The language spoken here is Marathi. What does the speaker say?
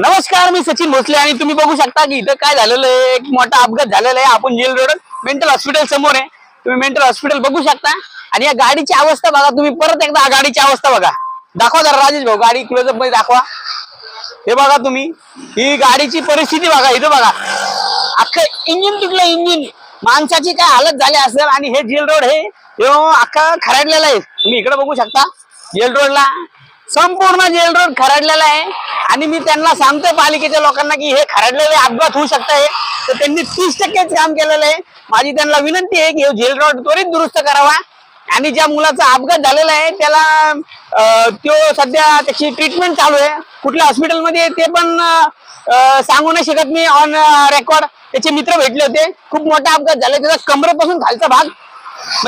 नमस्कार मी सचिन भोसले आणि तुम्ही बघू शकता की इथं काय झालेलं आहे. एक मोठा अपघात झालेला आहे. आपण जेल रोड मेंटल हॉस्पिटल समोर आहे. तुम्ही मेंटल हॉस्पिटल बघू शकता. आणि या गाडीची अवस्था बघा. तुम्ही परत एकदा गाडीची अवस्था बघा. दाखवा जरा राजेश भाऊ. गाडी क्लोजअपमध्ये दाखवा. हे बघा तुम्ही. ही गाडीची परिस्थिती बघा. इथं बघा. अख्खं इंजिन तुटलं इंजिन माणसाची काय हालत झाली असेल आणि हे जेल रोड हे अख्खा खराडलेला आहे. तुम्ही इकडे बघू शकता. जेल रोडला संपूर्ण जेल रोड खराडलेला आहे. आणि मी त्यांना सांगतोय पालिकेच्या लोकांना की हे खरडलेले अपघात होऊ शकत आहे तर त्यांनी तीस टक्केच काम केलेलं आहे. माझी त्यांना विनंती आहे की हे जेल रोड त्वरित दुरुस्त करावा. आणि ज्या मुलाचा अपघात झालेला आहे त्याला तो सध्या त्याची ट्रीटमेंट चालू आहे. कुठल्या हॉस्पिटलमध्ये ते पण सांगू नाही शकत मी ऑन रेकॉर्ड त्याचे मित्र भेटले होते. खूप मोठा अपघात झाला. त्याचा कमरेपासून खालचा भाग